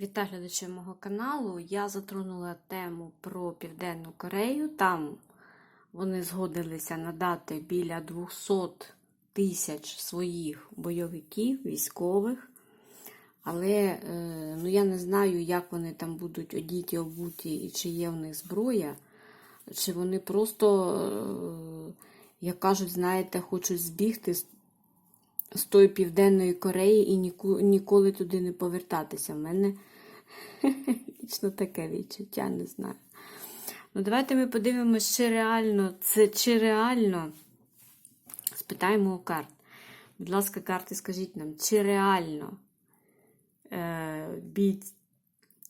Вітаю глядачів мого каналу. Я затронула тему про Південну Корею. Там вони згодилися надати біля 200 тисяч своїх бойовиків, військових. Але е, ну, я не знаю, як вони там будуть одіті, обуті і чи є в них зброя, чи вони просто, е, як кажуть, знаєте, хочуть збігти з тої Південної Кореї і ніколи туди не повертатися. У мене вічно таке відчуття, не знаю. Ну, давайте ми подивимося, чи реально це чи реально. Спитаємо у карт. Будь ласка, карти, скажіть нам, чи реально е, бійць-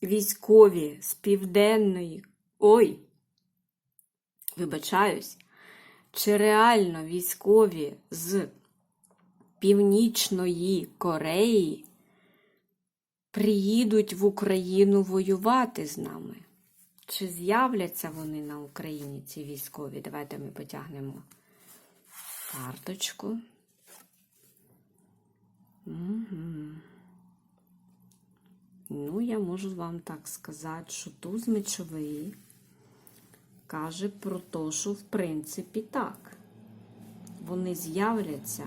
військові з південної. Ой, вибачаюсь, чи реально військові з Північної Кореї приїдуть в Україну воювати з нами? Чи з'являться вони на Україні, ці військові? Давайте ми потягнемо карточку. Угу. Ну, я можу вам так сказати, що туз мечовий каже про те, що в принципі так. Вони з'являться.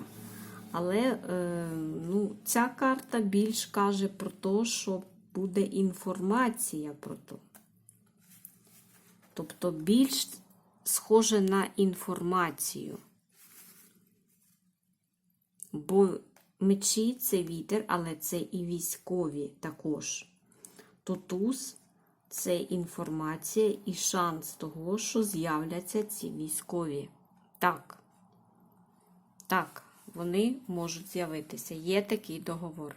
Але е, ну, ця карта більш каже про те, що буде інформація про то. Тобто більш схоже на інформацію. Бо мечі це вітер, але це і військові також. То туз це інформація і шанс того, що з'являться ці військові. Так. Так, вони можуть з'явитися. Є такий договор.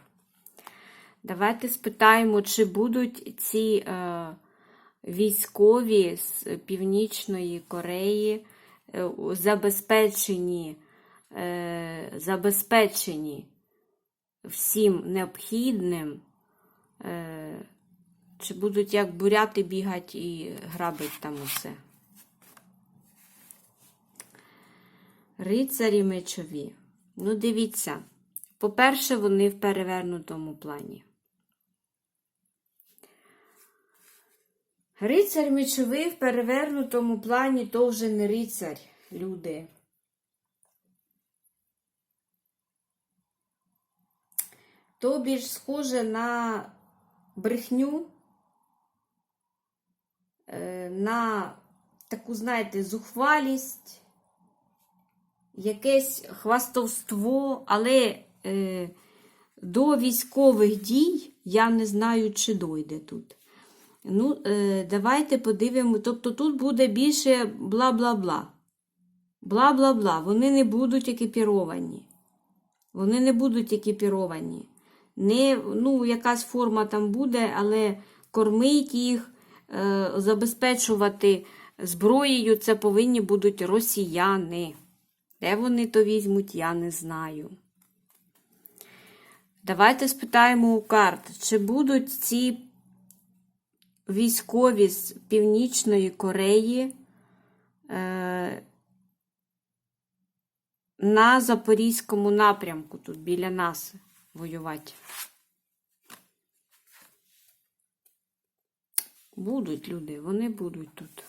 Давайте спитаємо, чи будуть ці е, військові з Північної Кореї е, забезпечені, е, забезпечені всім необхідним, е, чи будуть як буряти бігати і грабити там усе. Рицарі мечові. Ну, дивіться. По-перше, вони в перевернутому плані. Рицар мечовий в перевернутому плані то вже не рицар, люди. То більш схоже на брехню, е, на таку, знаєте, зухвалість якесь хвастовство, але е, до військових дій я не знаю, чи дойде тут. Ну, е, давайте подивимо. Тобто тут буде більше бла-бла-бла. Бла-бла-бла. Вони не будуть екіпіровані. Вони не будуть екіпіровані. Не, ну, якась форма там буде, але кормить їх, е, забезпечувати зброєю це повинні будуть росіяни. Де вони то візьмуть, я не знаю. Давайте спитаємо у карт, чи будуть ці військові з Північної Кореї е, на Запорізькому напрямку, тут біля нас воювати. Будуть люди, вони будуть тут.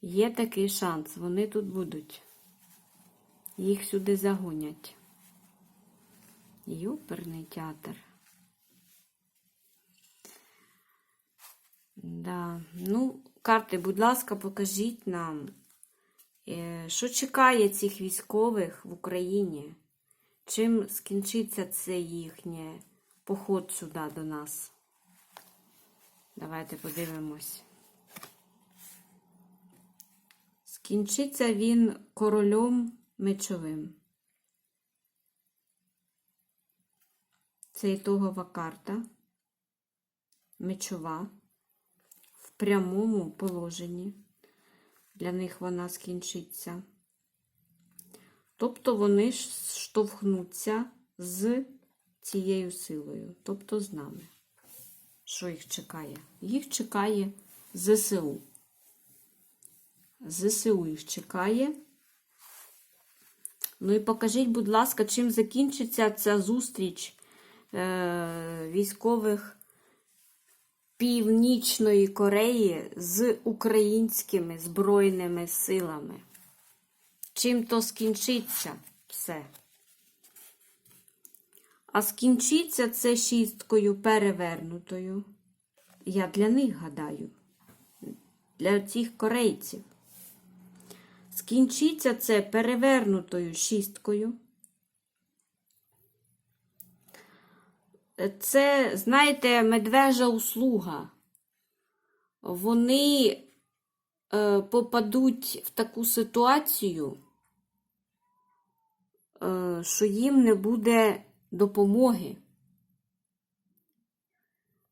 Є такий шанс, вони тут будуть. Їх сюди загонять. Юперний театр. Да. Ну, карти, будь ласка, покажіть нам, е, що чекає цих військових в Україні? Чим скінчиться це їхнє поход сюди до нас? Давайте подивимось. Скінчиться він королем мечовим. Це ітогова карта. Мечова. В прямому положенні. Для них вона скінчиться. Тобто вони штовхнуться з цією силою, тобто з нами. Що їх чекає? Їх чекає ЗСУ. ЗСУ їх чекає. Ну і покажіть, будь ласка, чим закінчиться ця зустріч е, військових Північної Кореї з українськими Збройними силами. Чим то скінчиться все. А скінчиться це шісткою перевернутою. Я для них гадаю, для цих корейців. Скінчиться це перевернутою шісткою. Це, знаєте, медвежа услуга. Вони е, попадуть в таку ситуацію, е, що їм не буде допомоги.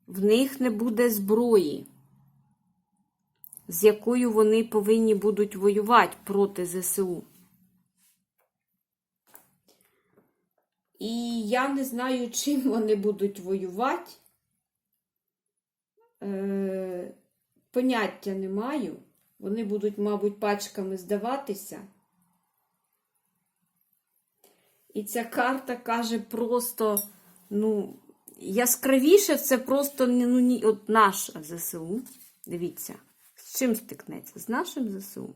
В них не буде зброї, з якою вони повинні будуть воювати проти ЗСУ. І я не знаю, чим вони будуть воювати. Е, поняття не маю. Вони будуть, мабуть, пачками здаватися. І ця карта каже просто, ну, яскравіше це просто ну, ні, от наш ЗСУ. Дивіться, з чим стикнеться? З нашим ЗСУ.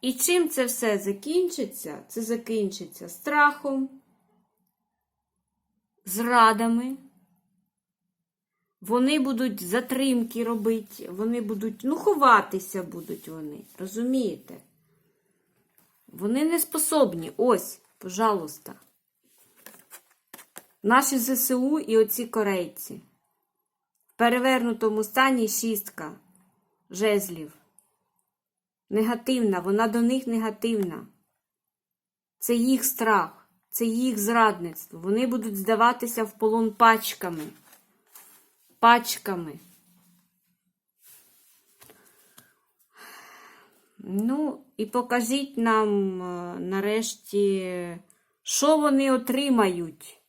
І чим це все закінчиться? Це закінчиться страхом, зрадами. Вони будуть затримки робити, вони будуть, ну, ховатися будуть вони. Розумієте? Вони не способні. Ось, пожалуйста. Наші ЗСУ і оці корейці. Перевернутому стані шістка жезлів. Негативна, вона до них негативна. Це їх страх, це їх зрадництво. Вони будуть здаватися в полон пачками. Пачками. Ну, і покажіть нам е, нарешті, що вони отримають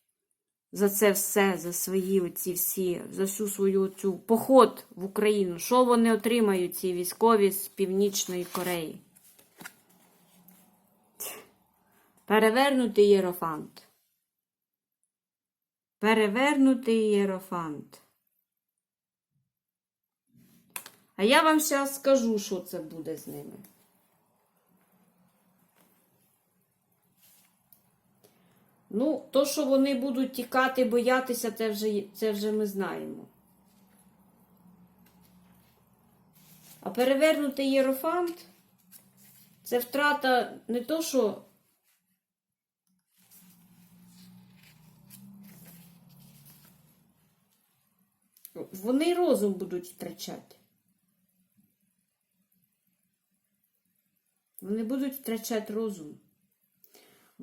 за це все, за свої оці всі, за всю свою цю поход в Україну. Що вони отримають, ці військові з Північної Кореї? Перевернутий єрофант. Перевернутий єрофант. А я вам зараз скажу, що це буде з ними. Ну, то, що вони будуть тікати, боятися, це вже, це вже ми знаємо. А перевернутий єрофант це втрата не то, що. Вони розум будуть втрачати. Вони будуть втрачати розум.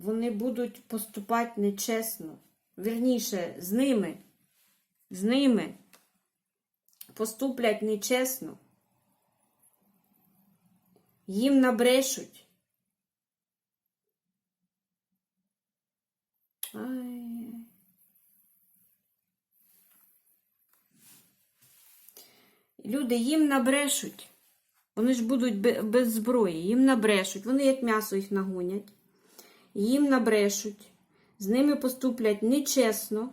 Вони будуть поступати нечесно. Вірніше, з ними. З ними поступлять нечесно. Їм набрешуть. Ай. Люди їм набрешуть. Вони ж будуть без зброї, їм набрешуть. Вони як м'ясо їх нагонять. Їм набрешуть. З ними поступлять нечесно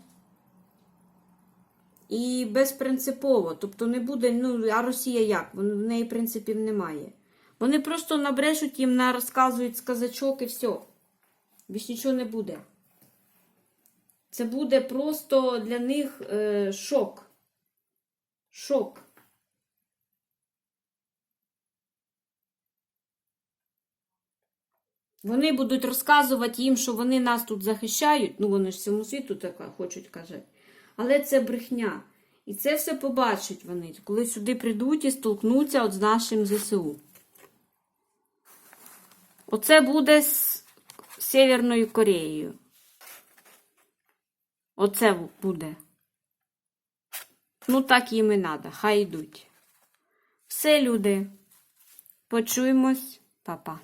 і безпринципово. Тобто не буде, ну, а Росія як? В неї принципів немає. Вони просто набрешуть їм, на розказують сказачок і все. Більш нічого не буде. Це буде просто для них е, шок. Шок. Вони будуть розказувати їм, що вони нас тут захищають. Ну, вони ж всьому світу так хочуть казати. Але це брехня. І це все побачать вони, коли сюди прийдуть і столкнуться от з нашим ЗСУ. Оце буде з Северною Кореєю. Оце буде. Ну, так їм і треба. Хай йдуть. Все, люди. Почуємось, Па-па.